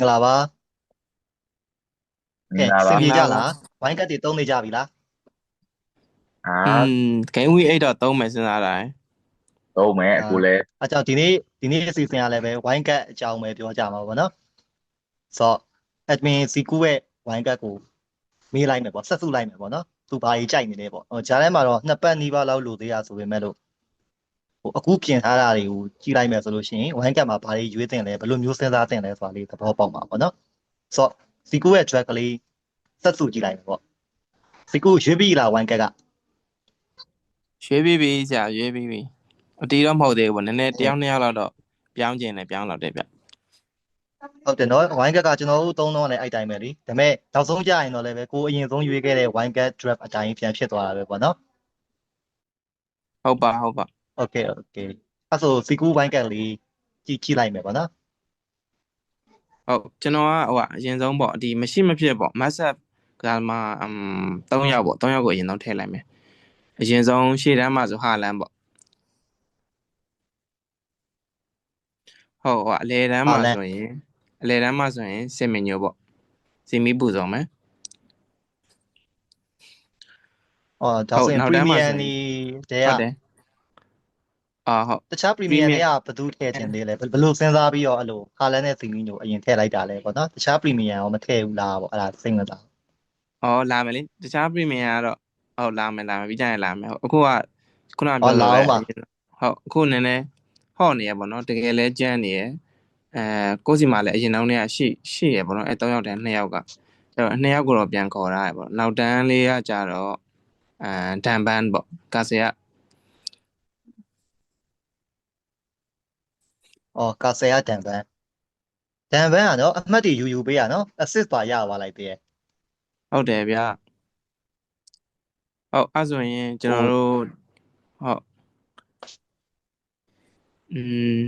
ဟယ်လိုမင်္ဂလာပါမင်္ဂလာစပါင်ပြေကြလားဝိုင်းကတ်တွေတုံးနေကြပြီလားအာอืม game week 8တော့သုံးမယ်စဉ်းစားတာရယ်သုံးမယ်အခုလဲအဲကြောင့်ဒီနေ့ဒီနေ့အစီအစဉ်ကလည်းပဲဝိုင်းကတ်အကြောင်းပဲပြောကြမှာပေါ့နော်ဆိုတော့ admin စီကူရဲ့ဝိုင်းကတ်ကိုမေးလိုက်မယ်ပေါ့ဆက်စုလိုက်မယ်ပေါ့နော်သူဘာကြီးကြိုက်နေလဲပေါ့ဟိုဂျားထဲမှာတော့နှစ်ပတ်နီးပါးလောက်လိုသေးရဆိုပေမဲ့လို့ ဟိုအခုပြင်ထားတာတွေကိုကြည့်လိုက်မယ်ဆိုလို့ရှိရင်ဝိုင်းကတ်မှာဘာတွေရွေးတင်လဲဘယ်လိုမျိုးစဉ်းစားတင်လဲဆိုတာလေးသဘောပေါက်မှာပေါ့နော်ဆိုတော့စီကူရဲ့ track ကလေးဆက်စုကြည့်လိုက်မယ်ပေါ့စီကူရွေးပြီးလားဝိုင်းကတ်ကရွေးပြီးပြီဆရာရွေးပြီးပြီအတီးတော့မဟုတ်သေးဘူးပေါ့နည်းနည်းတစ်ယောက်နှစ်ယောက်လောက်တော့ပြောင်းကျင်တယ်ပြောင်းတော့တယ်ဗျဟုတ်တယ်နော်ဝိုင်းကတ်ကကျွန်တော်တို့သုံးတော့လည်းအဲ့တိုင်းပဲလीဒါပေမဲ့နောက်ဆုံးကြရင်တော့လည်းပဲကိုအရင်ဆုံးရွေးခဲ့တဲ့ဝိုင်းကတ် draft အတိုင်းပြန်ဖြစ်သွားတာပဲပေါ့နော်ဟုတ်ပါဟုတ်ပါ โอเคโอเคအဲ့ဆိုစီကူဝိုင်းကတ်လေးကြည့်ကြည့်လိုက်မယ်ပေါ့နော် ဟုတ်ကျွန်တော်ကဟိုကအရင်ဆုံးပေါ့ဒီမရှိမဖြစ်ပေါ့ massive ကမှအမ်3ယောက်ပေါ့3ယောက်ကိုအရင်ဆုံးထည့်လိုက်မယ်အရင်ဆုံးရှေ့တန်းမှာဆိုဟာလန်ပေါ့ဟုတ်ဟိုအလေတန်းမှာဆိုရင်အလေတန်းမှာဆိုရင်စင်မညိုပေါ့စီမီပူဆောင်မယ် အော်ဒါဆိုရင် ဟုတ်နောက်တန်းမှာ premium ဆိုရင် နီတဲ့ ဟု က တ်တယ် အာဟုတ်တခြား premium Premium တွေကဘယ်သူထည့်တင်သေးလဲဘယ်ဘယ်လိုစဉ်းစားပြီးတော့အဲ့လိုဟာလန်နဲ့စီမီညိုအရင်ထည့်လိုက်တာလဲပေါ့နော်တခြား premium ရောမထည့်ဘူးလားပေါ့အဲ့ဒါစိတ်ဝင်စားအော်လာမယ်လေတခြား premium ကတော့ဟုတ်လာမယ်လာမယ်ပြီးကြရင်လာမယ်ဟုတ်အခုကခုနကအော်ပြောလာလို့အောင်ပါပဲဟုတ်အခုနည်းနည်းဟော့နေရပေါ့နော်တကယ်လဲကြမ်းနေရအဲကိုယ့်စီမှာလည်းအရင်တောင်းတွေကရှိရှိရပေါ့နော်အဲ၃ယောက်တန်း၂ယောက်ကအဲ့တော့၂ယောက်ကိုတော့ပြန်ခေါ်ထားရပေါ့နောက်တန်းလေးကကြတော့အဲဒန်ဘန်ပေါ့ကာစီက အော်ကာဆယ်ကတန်ပန်တန်ပန်ကနော်အမှတ်တွေယူယူပေးရနော် assist ပါရသွားလိုက်သေးရဲ့ဟုတ်တယ်ဗျဟုတ်အဲ့ဆိုရင်ကျွန်တော်တို့ဟုတ်อืม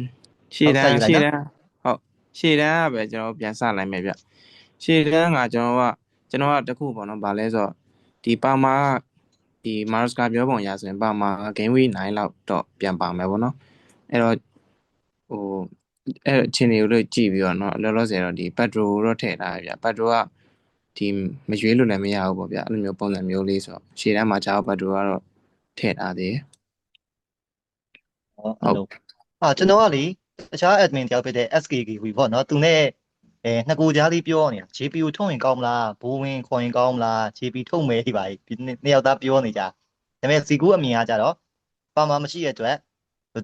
ရှေ့တန်းရှေ့တန်းဟုတ်ရှေ့တန်းကပဲကျွန်တော်ပြန်စလိုက်မယ်ဗျရှေ့တန်းကကျွန်တော်ကကျွန်တော်ကတခုပေါ့နော်ဗာလဲဆိုတော့ဒီပါမာကဒီ Mars ကပြောပုံရဆိုရင်ပါမာ game week 9လောက်တော့ပြန်ပါမယ်ပေါ့နော်အဲ့တော့ ဟိုအဲ့အချင်းတွေကိုကြည့်ပြီးတော့เนาะလောလောဆယ်တော့ဒီ Petro တော့ထည့်ထားရဗျ Petro က ဒီမရွေးလို့လည်းမရဘူးပေါ့ဗျာအဲ့လိုမျိုးပုံစံမျိုးလေးဆိုတော့ရှေ့တန်းမှာဂျာဘတ်တူကတော့ထည့်ထားသေးတယ် ဟောအဲ့လိုအာကျွန်တော်ကလေတခြား admin တယောက်ဖြစ်တဲ့ SKK ဝီပေါ့နော်သူနဲ့အဲနှစ်ကိုကြားလေးပြောနေတာ GPU ထုတ်ရင်ကောင်းမလားဘိုးဝင်ခေါ်ရင်ကောင်းမလား GP ထုတ်မယ်ဒီပါဒီနှစ်ယောက်သားပြောနေကြဒါပေမဲ့စီကူအမြင်ကကြတော့ပါမမရှိတဲ့အတွက်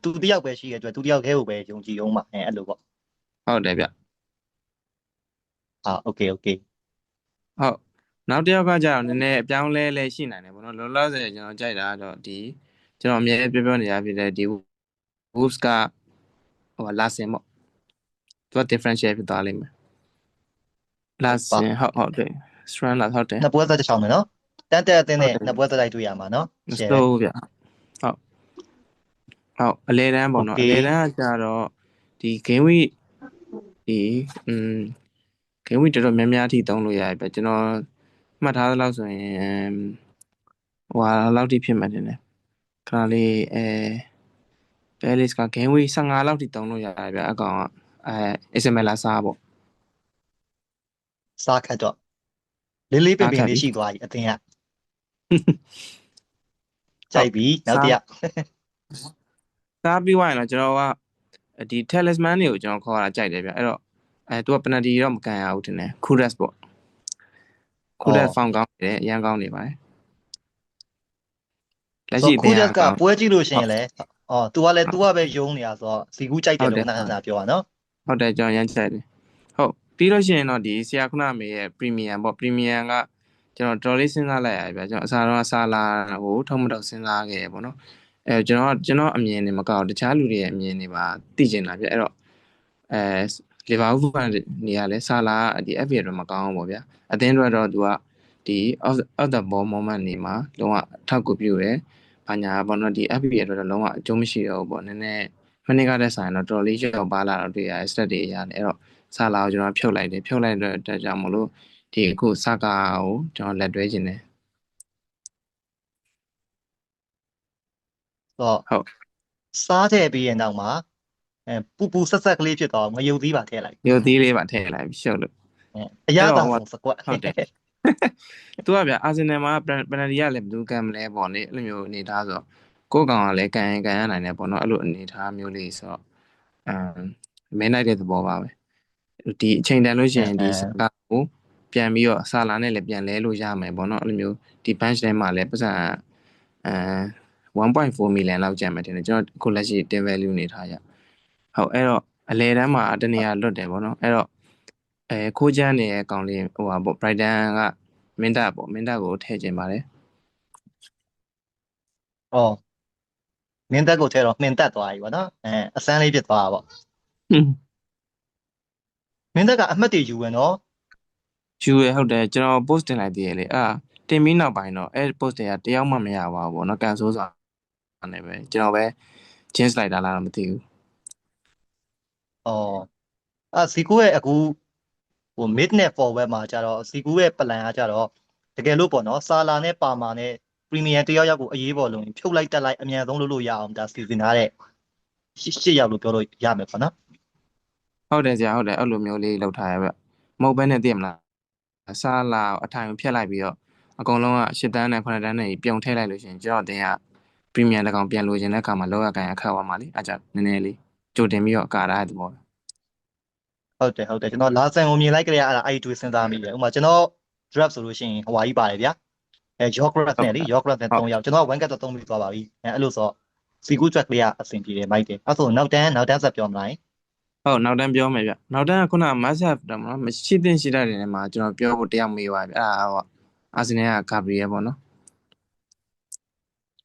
သူတယောက်ပဲရှိတဲ့အတွက်သူတယောက်တည်းကိုပဲယုံကြည်အောင်ပါအဲအဲ့လိုပေါ့ဟုတ်တယ်ဗျအာ okay okay ဟုတ်နောက်တစ်ယောက်ကကျတော့နည်းနည်းအပြောင်းလဲလဲရှိနိုင်တယ်ပေါ့နော်လောလောဆယ်ကျွန်တော်ကြိုက်တာကတော့ဒီကျွန်တော်အမြဲပြောပြောနေရဖြစ်တဲ့ဒီ Wolves ကဟိုလာစင်ပေါ့သူက differentiate ဖြစ်သွားလိမ့်မယ်လာစင်ဟုတ်ဟုတ်တယ် strand လာဟုတ်တယ်နှစ်ပွဲသက်တစ်ချောင်းမယ်နော်တန်တက်အတင်းနဲ့ဟုတ်တယ်နှစ်ပွဲသက်လိုက်တွေ့ရမှာနော်မစိုးဘူးဗျ ဟုတ်ဟုတ်အလဲတန်းပေါ့နော် Okay အလဲတန်းကကြတော့ဒီ game week ဒီอืม game week တော်တော်များများအထိသုံးလို့ရတယ်ဗျကျွန်တော်မှတ်ထားသလောက်ဆိုရင်ဟိုဟာလောက်ထိဖြစ်မှတင်တယ်ခဏလေးအဲ Palace က game week 15လောက်ထိသုံးလို့ရတယ်ဗျအကောင်ကအဲ SML လာစားပေါ့စားခတ်တော့လေးလေးပင်ပင်စားခတ်ပြီလေးရှိသွားပြီအတင်းကကြိုက်ပြီနောက်တစ်ယောက် စားပြီးသွားရင်တော့ကျွန်တော်ကဒီ talisman တွေကိုကျွန်တော်ခေါ်တာကြိုက်တယ်ဗျအဲ့တော့အဲသူက penalty တော့မကန်ရဘူးတင်တယ် Kudas ပေါ့ Kudas ဖောင်ကောင်းနေတယ်အရန်ကောင်းနေပါတယ်လက်ရှိခုတင်ရချက်ကကောင်းပွဲကြည့်လို့ရှိရင်လည်းအော် तू ကလည်း तू ကပဲယုံနေတာဆိုတော့စီကူးကြိုက်တယ်ဟုတ်တယ်လို့ခဏခဏပြောတာနော်ဟုတ်တယ်ကျွန်တော်ရမ်းချက်တယ်ဟုတ်ပြီးလို့ရှိရင်တော့ဒီဆရာခုနမေရဲ့ premium ပေါ့ premium ကကျွန်တော်တော်လေးစဉ်းစားလိုက်ရတယ်ဗျကျွန်တော်အစားတော့ဆာလာဟိုထုံးမတော့စဉ်းစားခဲ့ရပေါ့နော် အဲကျွန်တော်ကကျွန်တော်အမြင်နေမကောက်တခြားလူတွေရဲ့အမြင်တွေပါသိကျင်တာဗျအဲ့တော့အဲလီဗာပူးကနေရလဲဆာလာဒီ FA တော့မကောင်းဘူးပေါ့ဗျာအသင်းတွေတော့သူကဒီ off off the ball moment နေမှာလုံးဝအထောက်ကူပြုတယ်ဘာညာပေါ့နော်ဒီ FA အတွက်တော့လုံးဝအကျုံးမရှိတော့ဘူးပေါ့နည်းနည်းမနေ့ကတည်းကဆိုင်တော့တော်လေးရောက်ပါလာတော့တွေ့ရတယ် stat တွေရတယ်အဲ့တော့ဆာလာကိုကျွန်တော်ဖြုတ်လိုက်တယ်ဖြုတ်လိုက်တဲ့အတွက်ကြောင့်မလို့ဒီအခုစကားကိုကျွန်တော်လက်တွဲခြင်းတယ် တော့ဟုတ်စားတဲ့ပြီးရင်တော့မှအဲပူပူဆက်ဆက်ကလေးဖြစ်သွားငရုတ်သီးပါထည့်လိုက်ရုပ်သီးလေးပါထည့်လိုက်ပြီးရှုပ်လို့အရသာဆုံးစကွက်ဟုတ်တယ်သူကဗျအာဆင်နယ်မှာပန်နယ်ဒီကလည်းဘယ်သူကန်မလဲပေါ့လေအဲ့လိုမျိုးအနေထားဆိုတော့ကိုယ့်ကောင်ကလည်းကန်ရင်ကန်ရနိုင်တယ်ပေါ့နော်အဲ့လိုအနေထားမျိုးလေးဆိုတော့အမ်မဲနိုင်တဲ့သဘောပါပဲဒီအချိန်တန်လို့ရှိရင်ဒီစကားကိုပြန်ပြီးတော့ဆာလာနဲ့လည်းပြန်လဲလို့ရမယ်ပေါ့နော်အဲ့လိုမျိုးဒီ bench ထဲမှာလည်းပတ်စံအဲ 1.4 million လောက်ကျန်မယ်တင်တယ်ကျွန်တော်အခုလက်ရှိတင် value နေထားရဟုတ်အဲ့တော့အလဲတန်းမှာတနေရာလွတ်တယ်ပေါ့နော်အဲ့တော့အဲခိုးချမ်းနေရဲ့ကောင်လေးဟိုဟာပေါ့ Brighton ကမင်းတပ်ပေါ့မင်းတပ်ကိုထည့်ခြင်းပါတယ်ဩမင်းတက်ကိုထဲတော့မင်းတက်သွားပြီဗောနော်အဲအစမ်းလေးဖြစ်သွားတာဗောမင်းတက်ကအမှတ်တွေယူဝင်နော်ယူရဟုတ်တယ်ကျွန်တော် post တင်လိုက်သေးတယ်လေအာတင်ပြီးနောက်ပိုင်းတော့အဲ့ post တွေကတယောက်မှမရပါဘူးပေါ့နော်ကန်ဆိုးဆိုတာ နဲ့ပဲကျွန်တော်ပဲ change လိုက်တာလားတော့မသိဘူးဩအာစီကူရဲ့အခုဟို mid နဲ့ forward မှာကြတော့စီကူရဲ့ plan ကကြတော့တကယ်လို့ပေါ့နော်ဆာလာနဲ့ပါမာနဲ့ premium တယောက်ယောက်ကိုအရေးပေါ်လုံးဖြုတ်လိုက်တက်လိုက်အမြန်ဆုံးလုပ်လို့ရအောင်ဒါစီစဉ်ထားတဲ့ရှစ်ယောက်လို့ပြောလို့ရမယ်ပေါ့နော်ဟုတ်တယ်ကြာဟုတ်တယ်အဲ့လိုမျိုးလေးလောက်ထားရပဲမဟုတ်ဘဲနဲ့သိရမလားအစားလာအထိုင်ကိုဖြတ်လိုက်ပြီးတော့အကုန်လုံးက၈တန်းနဲ့9တန်းနဲ့ပြုံထည့်လိုက်လို့ရှိရင်ကျွန်တော်တင်က premium တကောင်ပြန်လိုချင်တဲ့အခါမှာလောရကန်ရခတ်သွားမှာလေအဲ့ကြောင့်နည်းနည်းလေးကြိုတင်ပြီးတော့ကာရတဲ့သဘောဟုတ်တယ်ဟုတ်တယ်ကျွန်တော်လာဆန်ကိုမြင်လိုက်ကြရအဲ့ဒါအဲ့ဒီတွေးစဉ်းစားမိတယ်ဥပမာကျွန်တော် draft ဆိုလို့ရှိရင်ဟဝါကြီးပါတယ်ဗျာအဲ geograph နဲ့လေ geograph နဲ့3ယောက်ကျွန်တော် one cut တော့3ပြီးသွားပါပြီအဲအဲ့လိုဆိုစီကူ track လေးကအဆင်ပြေတယ်မိုက်တယ်အဲ့ဆိုနောက်တန်းနောက်တန်းဆက်ပြောမလားဟုတ်နောက်တန်းပြောမယ်ဗျနောက်တန်းကခုန must have တော့မနော်မရှိသင့်ရှိတတ်တယ်နေမှာကျွန်တော်ပြောဖို့တယောက်မေးပါဗျအဲ့ဒါဟောအာဆင်နယ်ကဂါဘရီယယ်ပေါ့နော်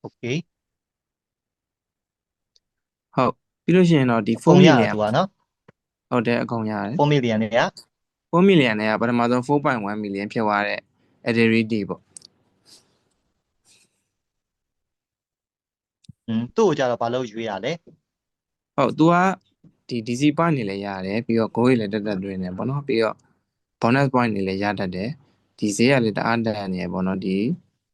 okay ဟုတ်ပြီးလို့ရှိရင်တော့ဒီ 4 4 million million သူကနော် ဟုတ်တယ်အကုန်ရတယ် 4 million နဲ့က 4 million နဲ့ကပထမဆုံး4.1 million ဖြစ်သွားတဲ့ Adderity ပေါ့ อืมသူ့ကိုကြတော့ဘာလို့ရွေးရလဲ ဟုတ် तू ကဒီ DC point နေလည်းရတယ်ပြီးတော့ goal တွေလည်းတက်တက်တွင်းနေပေါ့နော်ပြီးတော့ bonus point တွေလည်းရတတ်တယ်ဒီဈေးကလည်းတအားတက်နေရပေါ့နော်ဒီ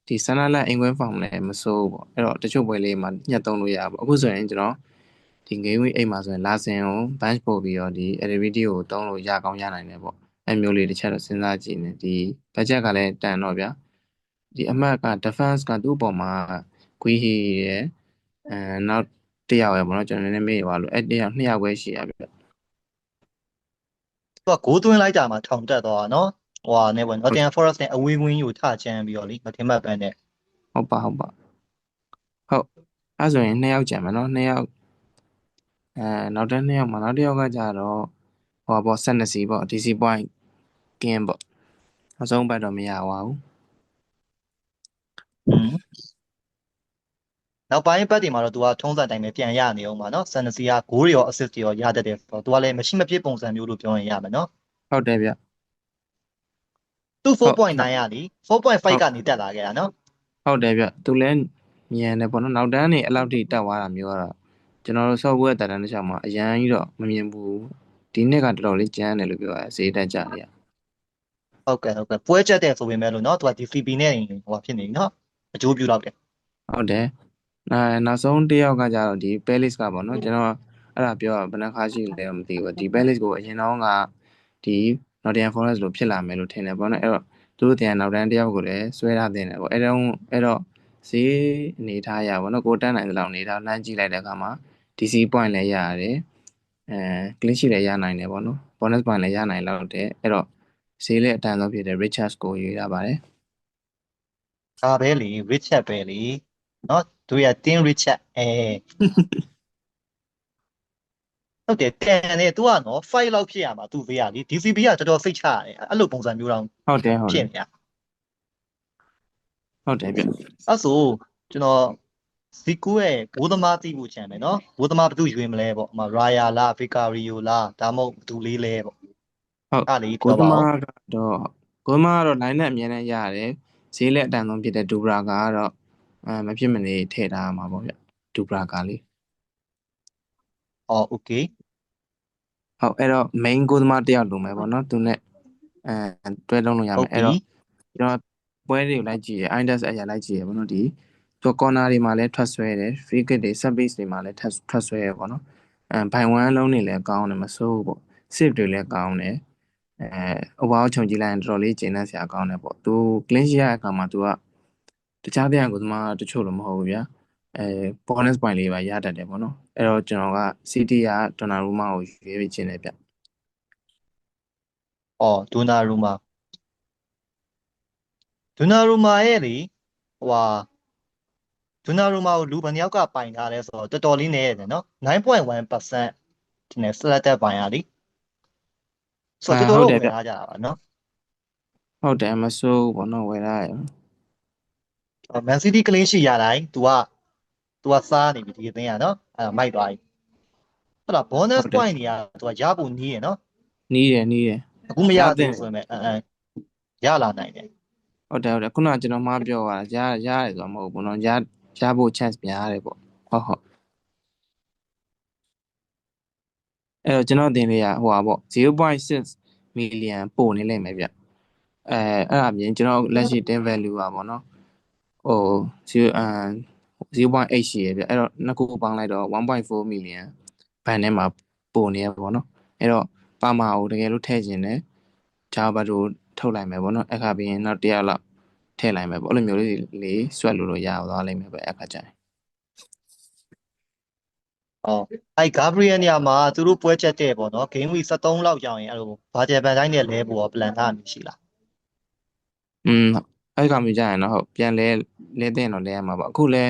ဒီ Sunderland England form လည်းမစိုးဘူးပေါ့အဲ့တော့တချို့ပွဲလေးမှာညှက်သုံးလို့ရပါပေါ့အခုဆိုရင်ကျွန်တော် ဒီ game week အိမ်မှာဆိုရင်လာစင်ကို bench ပို့ပြီးတော့ဒီ Adderity ကိုတုံးလို့ရကောင်းရနိုင်တယ်ပေါ့အဲ့မျိုးလေးတစ်ချက်တော့စဉ်းစားကြည့်နေဒီ budget ကလည်းတန်တော့ဗျာဒီအမှတ်က defense ကသူ့အပေါ်မှာ Guihi ရယ်အဲနောက်တစ်ယောက်ရယ်ပေါ့နော်ကျွန်တော်နည်းနည်းမေ့သွားလို့အဲ့တစ်ယောက်နှစ်ယောက်ပဲရှိရဗျသူကဂိုးသွင်းလိုက်တာမှထောင်တက်သွားတာနော်ဟိုဟာနဲ့ပေါ့ Nottingham Forest နဲ့အဝေးဝင်းယူထချမ်းပြီးတော့လေမထင်မှတ်ပန်းနဲ့ဟုတ်ပါဟုတ်ပါဟုတ်အဲ့ဆိုရင်နှစ်ယောက်ကြံမယ်နော်နှစ်ယောက် အဲနောက်တစ်နှစ်ယောက်မှာနောက်တစ်ယောက်ကကြတော့ဟောပေါ့12စီပေါ့ DC point ကင်းပေါ့အဆုံးဘက်တော့မရပါဘူးอืมနောက်ပိုင်းပတ်တွေမှာတော့သူကထုံးစံတိုင်းပဲပြန်ရနေအောင်ပါနော်ဆန်နစီကဂိုးတွေရော assist တွေရောရတတ်တယ်ဆိုတော့သူကလည်းမရှိမဖြစ်ပုံစံမျိုးလို့ပြောရင်ရမယ်နော်ဟုတ်တယ်ဗျသူ4.9ရလ ी4.5 ကနေတက်လာခဲ့တာနော်ဟုတ်တယ်ဗျသူလည်းမြန်တယ်ပေါ့နော်နောက်တန်းနေအဲ့လောက်ထိတက်သွားတာမျိုးကတော့ ကျွန်တော်တို့ software တက်တန်းတစ်ချောင်းမှာအရန်ကြီးတော့မမြင်ဘူးဒီနှစ်ကတော်တော်လေးကျန်းတယ်လို့ပြောရတယ်ဈေးတက်ကြတယ်ဟုတ်ကဲ့ဟုတ်ကဲ့ပွဲချက်တယ်ဆိုပေမဲ့လို့နော်သူက DCP နဲ့ဟိုဟာဖြစ်နေနော်အကျိုးပြုတော့တယ်ဟုတ်တယ်အဲနောက်ဆုံးတစ်ယောက်ကကြတော့ဒီ Palace ကပေါ့နော်ကျွန်တော်အဲ့ဒါပြောဘယ်နှခါရှိလဲတော့မသိဘူးဒီ Palace ကိုအရင်တော့ကဒီ Nottingham Forest လို့ဖြစ်လာမယ်လို့ထင်တယ်ပေါ့နော်အဲ့တော့သူတို့တင်နောက်တန်းတစ်ယောက်ကိုလည်းဆွဲထားတင်တယ်ပေါ့အဲ့တော့အဲ့တော့ဈေးအနေထားရပါတော့ကိုတန်းနိုင်တဲ့လောက်အနေထားလမ်းကြည့်လိုက်တဲ့အခါမှာ DC point လည်းရရတယ်အဲ clean sheet လည်းရနိုင်တယ်ပေါ့နော် bonus point လည်းရနိုင်လောက်တယ်အဲ့တော့ဈေးလည်းအတန်ဆုံးဖြစ်တဲ့ Richards ကိုရွေးရပါတယ်ဒါပဲလေ Richard ပဲလေနော်သူရ Tin Richard အဲဟုတ်တယ်တန်တယ် तू ကနော်5လောက်ဖြစ်ရမှာ तू ဘေးရလေ DCP ကတော်တော်စိတ်ချရတယ်အဲ့လိုပုံစံမျိုးတောင်ဟုတ်တယ်ဟုတ်တဖြစ်ယ်နေတာဟုတ်တယ်ဗျအဲ့ဆိုကျွန်တော် ဇီကူရဲ့ဘိုးသမားသိဖို့ချင်တယ်နော်ဘိုးသမားဘသူရွေးမလဲပေါ့အမရာယာလားဗီကာရီယိုလားဒါမှမဟုတ်ဘသူလေးလဲပေါ့ဟုတ်အဲ့လေးကိုသမားကတော့ကိုသမားကတော့ line နဲ့အမြဲတမ်းရတယ်ဈေးလက်အတန်ဆုံးဖြစ်တဲ့ဒူဘရာကတော့အဲမဖြစ်မနေထည့်ထားမှာပေါ့ဗျဒူဘရာကလေးအော် okay ဟုတ်အဲ့တော့ main ကိုသမားတယောက်လိုမယ်ပေါ့နော်သူနဲ့အဲတွဲလုံးလို့ရမယ်အဲ့တော့ကျွန်တော်ပွဲတွေကိုလိုက်ကြည့်ရ index အရာလိုက်ကြည့်ရပေါ့နော်ဒီ သူ corner တွေမှာလည်းထွက်ဆွဲတယ် free kick တွေ set piece တွေမှာလည်းထပ်ထွက်ဆွဲရပေါ့နော်အဲဘိုင်ဝမ်လုံးတွေလည်းကောင်းတယ်မဆိုးဘူးပေါ့ save တွေလည်းကောင်းတယ်အဲ overall ခြုံကြည့်လိုက်ရင်တော်တော်လေးကျဉ်းတဲ့ဆရာကောင်းတယ်ပေါ့သူ clean sheet ရတဲ့အခါမှာသူကတခြားပြန်ကိုသမားတချို့လို့မဟုတ်ဘူးဗျာအဲ bonus point လေးပါရတတ်တယ်ပေါ့နော်အဲ့တော့ကျွန်တော်က city က Donnarumma ကိုရွေးပြီးခြင်းတယ်ဗျ။အော်ဒိုနာရူမာဒိုနာရူမာရဲ့လေဟိုဟာ ဒိုနာရူမာကိုလူဘယ်နှစ်ယောက်ကပိုင်ထားလဲဆိုတော့တော်တော်လေးနည်းရတယ်နော်9.1%ဒီနေ့ selected ပိုင်ရလीဆိုတော့တော်တော်ဝင်ထားကြတာပါနော် ဟုတ်တယ်မဆိုးဘူးပေါ့နော်ဝယ်ရရ ။ Man City clean sheet ရတိုင်း तू က तू ကစားနေပြီဒီအသင်းကနော်အဲ့မိုက်သွားပြီ။ဟုတ်လား bonus point တွေက तू ကရဖို့နီးရယ်နော် နီးတယ်နီးတယ် အခုမရသေးဘူးဆိုရင်အဲအဲရလာနိုင်တယ် ဟုတ်တယ်ဟုတ်တယ်ခုနကကျွန်တော်မှားပြောတာရရတယ်ဆိုတာမဟုတ်ဘူးနော်ရ ရဖို့ chance များတယ်ပေါ့ဟုတ်ဟုတ်အဲ့တော့ကျွန်တော်တင်လေးကဟိုပါပေါ့0.6 million ပို့နေလိမ့်မယ်ဗျအဲအဲ့ဒါပြင်ကျွန်တော်လက်ရှိ10 value ပါပေါ့နော်ဟို0အမ်0.8ရှိရဗျအဲ့တော့နှစ်ခုပေါင်းလိုက်တော့1.4 million ဘန်ထဲမှာပို့နေရပေါ့နော်အဲ့တော့ပါမာကိုတကယ်လို့ထည့်ခြင်းနဲ့ဂျာဘတ်ကိုထုတ်လိုက်မယ်ပေါ့နော်အခါပြီးရင်နောက်တစ်ယောက်လောက် ထည့်လိုက်မယ်ပေါ့အဲ့လိုမျိုးလေးလေးဆွဲလို့လို့ရသွားလိမ့်မယ်ပဲအခါကျရင်။ဟောအဲ Gabriel နေရာမှာသူတို့ပွဲချက်တဲ့ပေါ့နော် game week 73လောက်ကြောင်ရင်အဲ့လိုဘာဂျယ်ဘန်တိုင်းနဲ့လဲဖို့ရော plan ထားမှရှိလားอืมအဲ့ကောင်မျိုးကြရင်တော့ဟုတ်ပြန်လဲလဲတဲ့တော့လဲရမှာပေါ့အခုလဲ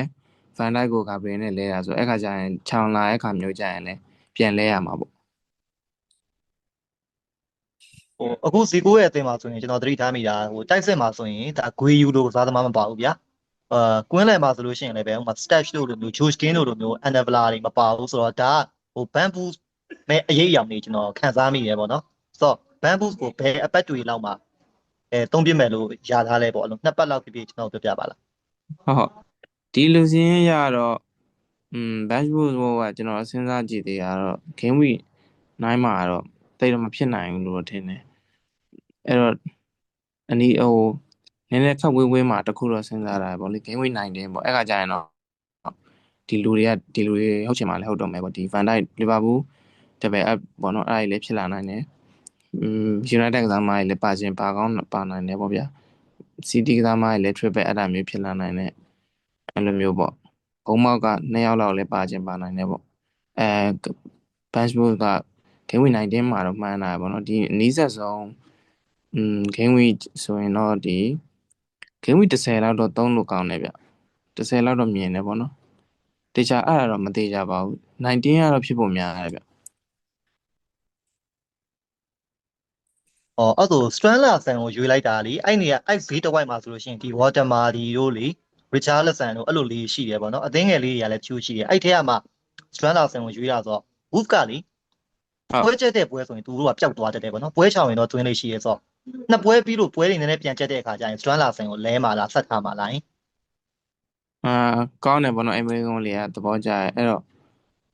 ဖန်တိုက်ကိုကဘရင်းနဲ့လဲတာဆိုအဲ့ခါကျရင်ခြောင်လာတဲ့ခါမျိုးကြရင်လဲပြန်လဲရမှာပေါ့။ ဟိုအခုဇီကိုရဲ့အသင်းမှာဆိုရင်ကျွန်တော်သတိထားမိတာဟိုတိုက်စစ်မှာဆိုရင်ဒါဂွေယူလို့စားသမားမပါဘူးဗျာ။အာကွင်းလယ်မှာဆိုလို့ရှိရင်လည်းပဲဟိုမှာ stash လို့လိုမျိုး Josh King လို့လိုမျိုး Anabla တွေမပါဘူးဆိုတော့ဒါကဟို bamboo မဲ့အရေးအယောင်တွေကျွန်တော်ခံစားမိတယ်ပေါ့နော်။ဆိုတော့ bamboo ကိုဘယ်အပတ်တွေလောက်မှာအဲသုံးပြမယ်လို့ယာထားလဲပေါ့အဲ့လိုနှစ်ပတ်လောက်ဖြစ်ဖြစ်ကျွန်တော်ပြောပြပါလားဟုတ်ဟုတ်ဒီလူစင်းရတော့อืม dashboard ဘောကကျွန်တော်စဉ်းစားကြည့်သေးတာတော့ game week 9မှာတော့ တိတ်တော့မဖြစ်နိုင်ဘူးလို့ထင်တယ်အဲ့တော့အနီးဟိုနည်းနည်းခက်ဝေးဝေးမှာတခုတော့စဉ်းစားတာပေါ့လေ game week 9တင်းပေါ့အဲ့ခါကျရင်တော့ဒီလူတွေကဒီလူတွေဟုတ်ချင်မှလည်းဟုတ်တော့မယ်ပေါ့ဒီ Van Dijk Liverpool double up ပေါ့နော်အဲ့ဒါကြီးလည်းဖြစ်လာနိုင်တယ်อืม United ကစားမကြီးလည်းပါခြင်းပါကောင်းပါနိုင်တယ်ပေါ့ဗျာ City ကစားမကြီးလည်း triple အဲ့ဒါမျိုးဖြစ်လာနိုင်တယ်အဲ့လိုမျိုးပေါ့ဘုံမောက်က2ယောက်လောက်လည်းပါခြင်းပါနိုင်တယ်ပေါ့အဲ Benchbook က game week 19မှာတော့မှန်းတာပေါ့နော်ဒီအနီးဆက်ဆုံးอืม game week ဆိုရင်တော့ဒီ game week 10လောက်တော့သုံးလို့ကောင်းတယ်ဗျ10လောက်တော့မြင်တယ်ပေါ့နော်တေချာအဲ့ဒါတော့မသေးကြပါဘူး19ကတော့ဖြစ်ဖို့များတယ်ဗျ။ဟောအဲ့ဒါ Strandlerson ကိုရွေးလိုက်တာလीအဲ့နေကအဲ့ဈေးတစ်ဝိုက်မှာဆိုလို့ရှိရင်ဒီ Watermardy တို့လေ Richarlison တို့အဲ့လိုလေးရှိတယ်ပေါ့နော်အသင်းငယ်လေးတွေကလည်းဖြူရှိတယ်အဲ့ထဲကမှ Strandlerson ကိုရွေးတာဆိုတော့ Wolf ကလေဟုတ် ပွဲချက်တဲ့ပွဲဆိုရင်သူတို့ကပျောက်သွားတတ်တယ်ပေါ့နော်ပွဲချောင်ရင်တော့တွင်းလေးရှိရဲဆိုတော့နှစ်ပွဲပြီးလို့ပွဲတွေနည်းနည်းပြန်ချက်တဲ့အခါကျရင် Strandlerson ကိုလဲมาလားဆက်ထားมาလား အာကောင်းတယ်ပေါ့နော်အမေရိကန်လေးကသဘောကျတယ်အဲ့တော့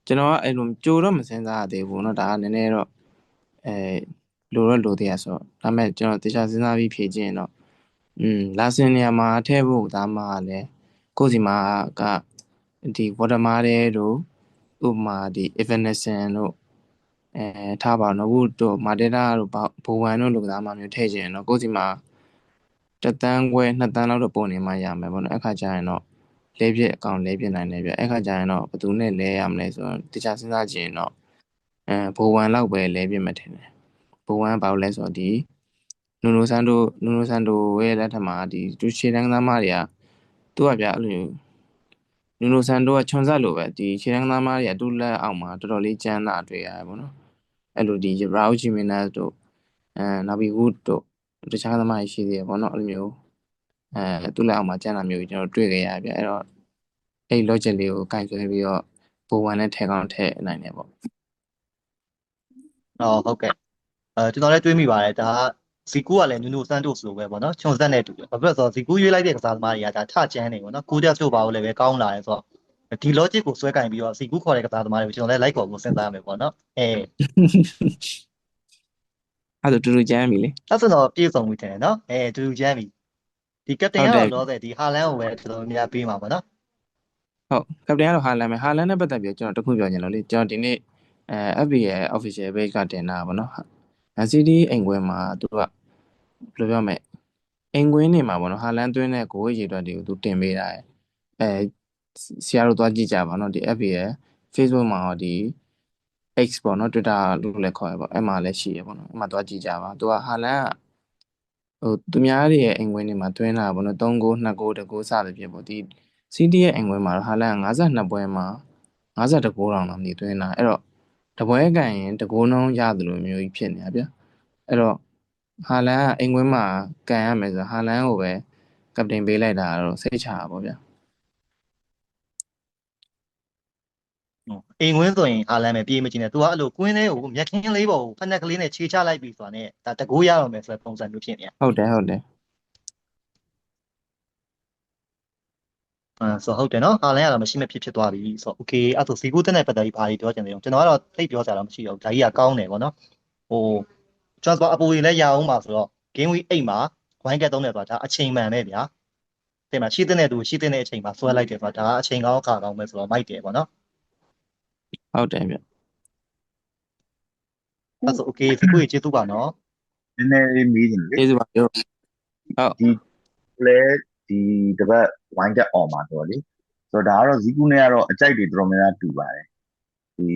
ကျွန်တော်ကအဲ့လိုကြိုတော့မစင်စားရသေးဘူးเนาะဒါကနည်းနည်းတော့အဲလိုတော့လိုသေးရဆိုတော့ဒါပေမဲ့ကျွန်တော်တခြားစဉ်းစားပြီးဖြေခြင်းရင်တော့อืมလာစင်နေရာမှာထည့်ဖို့ဒါမှလည်းကိုယ့်စီမှာကဒီ watermark တဲ့တို့ဥပမာဒီ evanescent တို့ အဲထားပါတော့ဘူးတို့မာတေတာတို့ဘိုဝမ်တို့လိုကစားမှမျိုးထည့်ခြင်းရင်တော့ကိုယ့်စီမှာတစ်တန်းခွဲနှစ်တန်းလောက်တော့ပုံနေမှရမယ်ပေါ့နော်အခါကျရင်တော့လဲပြစ်အကောင်လဲပြစ်နိုင်တယ်ဗျအဲ့ခါကျရင်တော့ဘယ်သူနဲ့လဲရမလဲဆိုတော့တခြားစဉ်းစားကြည့်ရင်တော့အဲဘိုဝမ်လောက်ပဲလဲပြစ်မှထင်တယ်ဘိုဝမ်ဘာလို့လဲဆိုတော့ဒီနူနိုဆန်တိုနူနိုဆန်တိုရဲ့လက်ထက်မှာဒီသူခြေတန်းသားမတွေကသူကဗျအဲ့လိုနူနိုဆန်တိုကချွန်ဆက်လို့ပဲဒီခြေတန်းသားမတွေကသူ့လက်အောက်မှာတော်တော်လေးကျန်းတာတွေ့ရတယ်ပေါ့နော် အဲ့လိုဒီရာအိုဂျီမီနက်တို့အဲနောက်ပြီးဝုဒ်တို့တခြားသမားတွေရှိသေးတယ်ပေါ့နော်အဲ့လိုမျိုးအဲသူ့လက်အောက်မှာကျန်းတာမျိုးကျွန်တော်တွေ့ခဲ့ရဗျအဲ့တော့အဲ့ logic လေးကိုကင်ဆွဲပြီးတော့ပိုဝင်နဲ့ထည့်ကောင်းထည့်နိုင်တယ်ပေါ့ဟောဟုတ်ကဲ့အဲကျွန်တော်လည်းတွေးမိပါတယ်ဒါကဇီကူကလည်းနူနိုဆန်တိုစ်လိုပဲပေါ့နော်ချွန်ဆက်နဲ့တူတယ်ဘာဖြစ်လို့လဲဆိုတော့ဇီကူရွေးလိုက်တဲ့ကစားသမားတွေကဒါထကျန်းနေပေါ့နော်ကိုတက်တို့ပါလို့လည်းပဲကောင်းလာတယ်ဆိုတော့ ဒီ logic ကိုဆွဲကင်ပြီးတော့ဇီကူခေါ်တဲ့ကစားသမားတွေကိုကျွန်တော်လည်း like ခေါ်ဖို့စဉ်းစားရမယ်ပေါ့နော်အဲအဲ့ဒါတူတူကျမ်းပြီလေအဲ့ဆိုတော့ပြေဆုံးပြီထင်တယ်နော်အဲတူတူချမ်းပြီဒီကပတိန်ဟုတ်တယ်ကတော့လောဆယ်ဒီဟာလန်ကိုပဲတော်တော်များပေးမှာပေါ့နော်ဟုတ်ကပတိန်ကတော့ဟာလန်ပဲဟာလန်နဲ့ပတ်သက်ပြီးတော့ကျွန်တော်တခုပြောချင်လို့လေကျွန်တော်ဒီနေ့အဲ FB ရဲ့ official page ကတင်တာပေါ့နော်။ Man City အိမ်ကွင်းမှာသူကဘယ်လိုပြောမလဲအိမ်ကွင်းနေမှာပေါ့နော်ဟာလန်သွင်းတဲ့ဂိုးရေအတွက်တွေကိုသူတင်ပေးတာရဲ့အဲ ဆရာတို့သွားကြည့်ကြပါနော်ဒီ FB ရဲ့ Facebook မှာတော့ဒီ X ပေါ့နော် Twitter လို့လည်းခေါ်ရပေါ့အဲ့မှာလည်းရှိရပေါ့နော်အဲ့မှာသွားကြည့်ကြပါသူကဟာလန်ကဟိုသူများတွေရဲ့အိမ်ကွင်းနေမှာသွင်းတာပေါ့နော်3ဂိုး2ဂိုး1ဂိုးစသဖြင့်ပေါ့ဒီ City ရဲ့အိမ်ကွင်းမှာတော့ဟာလန်က52ပွဲမှာ52ဂိုးတောင်တော့နေသွင်းတာအဲ့တော့တပွဲကန်ရင်တကိုးနှုံးရတယ်လို့မျိုးကြီးဖြစ်နေတာဗျအဲ့တော့ဟာလန်ကအိမ်ကွင်းမှာကန်ရမယ်ဆိုတော့ဟာလန်ကိုပဲကပတင်ပေးလိုက်တာတော့စိတ်ချတာပေါ့ဗျာ အိမ်ဝင်းဆိုရင်ဟာလန်ပဲပြေးမကျင်နဲ့ तू ကအဲ့လိုကွင်းလေးကိုမြက်ခင်းလေးပေါ်ကိုဖက်နှက်ကလေးနဲ့ခြေချလိုက်ပြီဆိုတာနဲ့ဒါတကိုးရတော့မယ်ဆိုတဲ့ပုံစံမျိုးဖြစ်နေရဟုတ်တယ်ဟုတ်တယ်အဲဆိုဟုတ်တယ်နော်ဟာလန်ကတော့မရှိမဖြစ်ဖြစ်သွားပြီဆိုတော့ okay အဲ့ဆိုစီကူတက်တဲ့ပတ်သက်ပြီးဘာတွေပြောချင်လဲကျွန်တော်ကတော့သိပြောစရာတော့မရှိတော့ဘူးဒါကြီးကကောင်းတယ်ပေါ့နော်ဟိုကျွန်တော်အပူကြီးလည်းရအောင်ပါဆိုတော့ game week 8မှာဝိုင်းကက်သုံးတယ်ဆိုတာဒါအချိန်မှန်ပဲဗျာတဲ့မှာရှိတဲ့သူရှိတဲ့အချိန်မှာဆွဲလိုက်တယ်ဆိုတာဒါကအချိန်ကောင်းအခါကောင်းပဲဆိုတော့မိုက်တယ်ပေါ့နော် ဟုတ်တယ်ဗျအဲ့ဆို okay စီကူကြီးကျေးဇူးပါနော်နည်းနည်းလေးမေးနေလေကျေးဇူးပါပြောလဲဒီတပတ်ဝိုင်းကက်အော်မှာဆိုတော့လေဆိုတော့ဒါကတော့ဇီကူနဲ့ကတော့အကြိုက်တွေတော်တော်များများတူပါတယ်ဒီ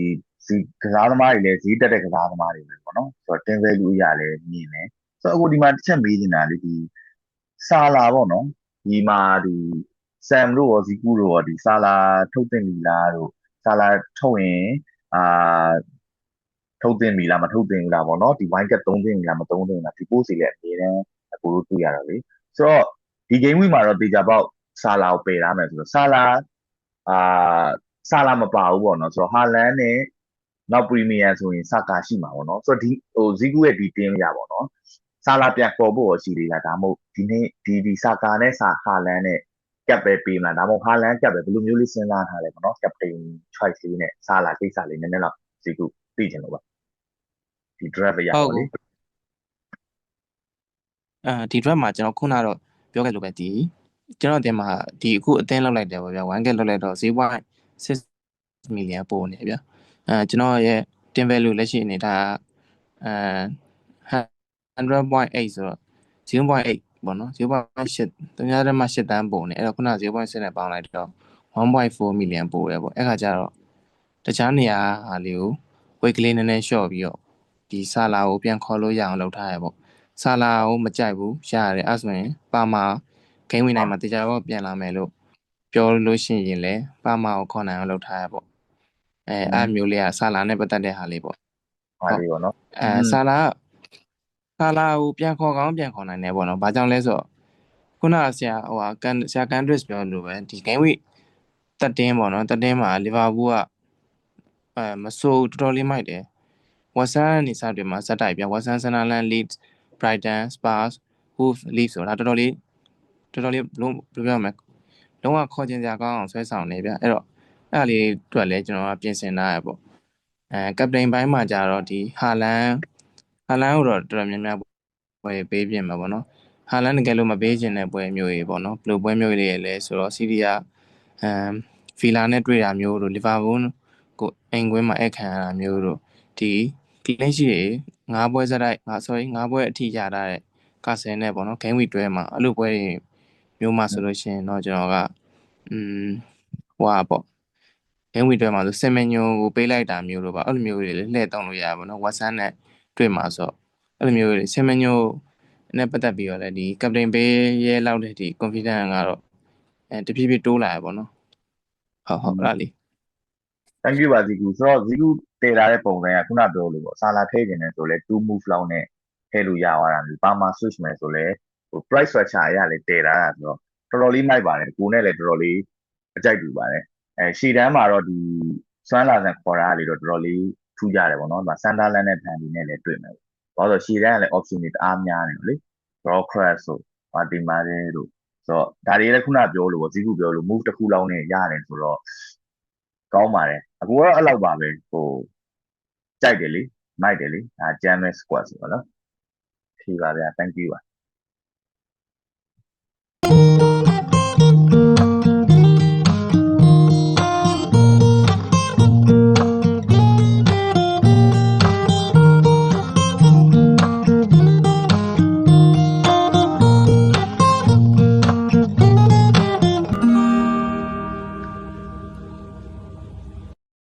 ဇီကစားသမားတွေလည်းဇီတက်တဲ့ကစားသမားတွေပဲပေါ့နော်ဆိုတော့တင် value အရာလည်းမြင်တယ်ဆိုတော့အခုဒီမှာတစ်ချက်မေးနေတာလေဒီစာလာပေါ့နော်ဒီမှာဒီဆမ်တို့ရောဇီကူတို့ရောဒီစာလာထုတ်တင်ပြီလားတို့ စာလာထုတ်ရင်အာထုတ်တင်ပြီလားမထုတ်တင်ဘူးလားပေါ့နော်ဒီ wine cat သုံးတင်ပြီလားမသုံးတင်ဘူးလားဒီ post တွေလည်းအများတန်းအကိုတို့တွေ့ရတော့လေဆိုတော့ဒီ game week မှာတော့တေချာပေါက်စာလာကိုပယ်ထားမယ်ဆိုတော့စာလာအာစာလာမပါဘူးပေါ့နော်ဆိုတော့ဟာလန်နဲ့နောက်ပရီမီယာဆိုရင်စာကာရှိမှာပေါ့နော်ဆိုတော့ဒီဟိုဇီကူရဲ့ဒီတင်းရပေါ့နော်စာလာပြန်ပေါ်ဖို့ရှိသေးလားဒါမှမဟုတ်ဒီနေ့ဒီဒီစာကာနဲ့စာဟာလန်နဲ့ ကပ်ပဲပေးမလားဒါမှမဟုတ်ဟာလန်ကပ်ပဲဘယ်လိုမျိုးလေးစဉ်းစားထားလဲပေါ့နော် captain choice လေးနဲ့စာလာကိစ္စလေးနည်းနည်းတော့ဇီကူသိချင်လို့ပါဒီ draft ရပါလေအဲဒီ drop မှာကျွန်တော်ခုနတော့ပြောခဲ့လို့ပဲဒီကျွန်တော်တင်မှာဒီအခုအသင်းလောက်လိုက်တယ်ပေါ့ဗျာ 1k လောက်လိုက်တော့0.6 million ပို့နေဗျာအဲကျွန်တော်ရဲ့ tin value လက်ရှိအနေဒါအဲ100.8ဆိုတော့0.8 ပေါ့နော်0.8တ냐တည်းမှာ8တန်းပို့နေအဲ့တော့ခုန0.6နဲ့ပေါင်းလိုက်တော့1.4 million ပို့ရပေါ့အဲ့ခါကျတော့တခြားနေရာဟာလေးကို weight ကလေးနည်းနည်း short ပြီးတော့ဒီဆာလာကိုပြန်ခေါ်လို့ရအောင်လုပ်ထားရပေါ့ဆာလာကိုမကြိုက်ဘူးရှားရတယ်အဲ့ဆိုရင်ပါမာဂိမ်းဝင်နိုင်မှာတေချာတော့ပြန်လာမယ်လို့ပြောလို့ရှိရင်လည်းပါမာကိုခေါ်နိုင်အောင်လုပ်ထားရပေါ့အဲအဲ့မျိုးလေးကဆာလာနဲ့ပတ်သက်တဲ့ဟာလေးပေါ့ဟာလေးပေါ့နော်အဲဆာလာက ဆာလာကိုပြန်ခေါ်ကောင်းပြန်ခေါ်နိုင်တယ်ပေါ့နော်ဘာကြောင့်လဲဆိုတော့ခုနကဆရာဟိုဟာကန်ဆရာကန်ဒရစ်ပြောလို့ပဲဒီဂိမ်းဝိတက်တင်းပေါ့နော်တက်တင်းမှာလီဗာပူးကအဲမဆိုးတော်တော်လေးမိုက်တယ်ဝက်ဆန်နေစတွေမှာဇက်တိုက်ပြဝက်ဆန်ဆန်နာလန်လီဒ် Brighton Spurs Wolves Leeds ဆိုတာတော်တော်လေးတော်တော်လေးလုံးဘယ်လိုပြောမလဲလုံးဝခေါ်ကျင်စရာကောင်းအောင်ဆွဲဆောင်နေဗျအဲ့တော့အဲ့ဒါလေးအတွက်လည်းကျွန်တော်ကပြင်ဆင်ထားရပေါ့အဲကပတိန်ပိုင်းမှာကြတော့ဒီဟာလန် ဟာလန်ကိုတော့တော်တော်များများပွဲပေးပြင်မှာပေါ့နော်ဟာလန်တကယ်လို့မပေးခြင်းတဲ့ပွဲမျိုးတွေပေါ့နော်ဘယ်လိုပွဲမျိုးတွေလဲဆိုတော့စီးရီးယားအမ်ဖီလာနဲ့တွေ့တာမျိုးတို့လီဗာပူးကိုအိမ်ကွင်းမှာအခမ်းရတာမျိုးတို့ဒီ clean sheet တွေငါးပွဲစတိုက်ငါ sorry ငါးပွဲအထိရတာတဲ့ကာဆယ်နဲ့ပေါ့နော် game week တွဲမှာအဲ့လိုပွဲတွေမျိုးမှဆိုလို့ရှိရင်တော့ကျွန်တော်ကอืมဟွာပေါ့ game week တွဲမှာဆိုစင်မညိုကိုပေးလိုက်တာမျိုးတို့ပါအဲ့လိုမျိုးတွေလည်းလှည့်တောင်းလို့ရပါဘောနော် WhatsApp နဲ့ တွေ့မှာဆိုအဲ့လိုမျိုးတွေစင်မညိုနဲ့ပတ်သက်ပြီးတော့လည်းဒီ captain ပေးရဲလောက်တဲ့ဒီ confidence ကတော့အဲတဖြည်းဖြည်းတိုးလာရပါတော့ဟုတ်ဟုတ်အဲ့ဒါလေး thank you ပါဇီကူဆိုတော့ဇီကူတည်လာတဲ့ပုံစံကခုနပြောလို့ပေါ့စာလာထည့်ခြင်းနဲ့ဆိုလဲ two move လောက်နဲ့ထည့်လို့ရသွားတာမျိုးပါမာ switch မယ်ဆိုလဲဟို price structure အရလည်းတည်လာတာဆိုတော့တော်တော်လေးမိုက်ပါတယ်ကိုနဲ့လည်းတော်တော်လေးအကြိုက်တူပါတယ်အဲရှေ့တန်းမှာတော့ဒီစွမ်းလာတဲ့ခေါ်တာလေးတော့တော်တော်လေး ထူးကြတယ်ပေါ့နော်ဒီမှာ Sunderland နဲ့ Burnley နဲ့လည်းတွေ့မယ်ဘာလို့ဆိုရှေ့တန်းကလည်း option တွေတအားများနေလို့လေ draw crash ဆိုပါတီမာတဲ့တို့ဆိုတော့ဒါတွေလည်းခုနပြောလို့ပေါ့ဇီကူပြောလို့ move တစ်ခုလောက်နဲ့ရတယ်ဆိုတော့ကောင်းပါတယ်အခုကတော့အဲ့လောက်ပါပဲဟိုကြိုက်တယ်လေမိုက်တယ်လေဒါ James squad ဆိုတော့နော်ဖြေပါဗျာ thank you ပါ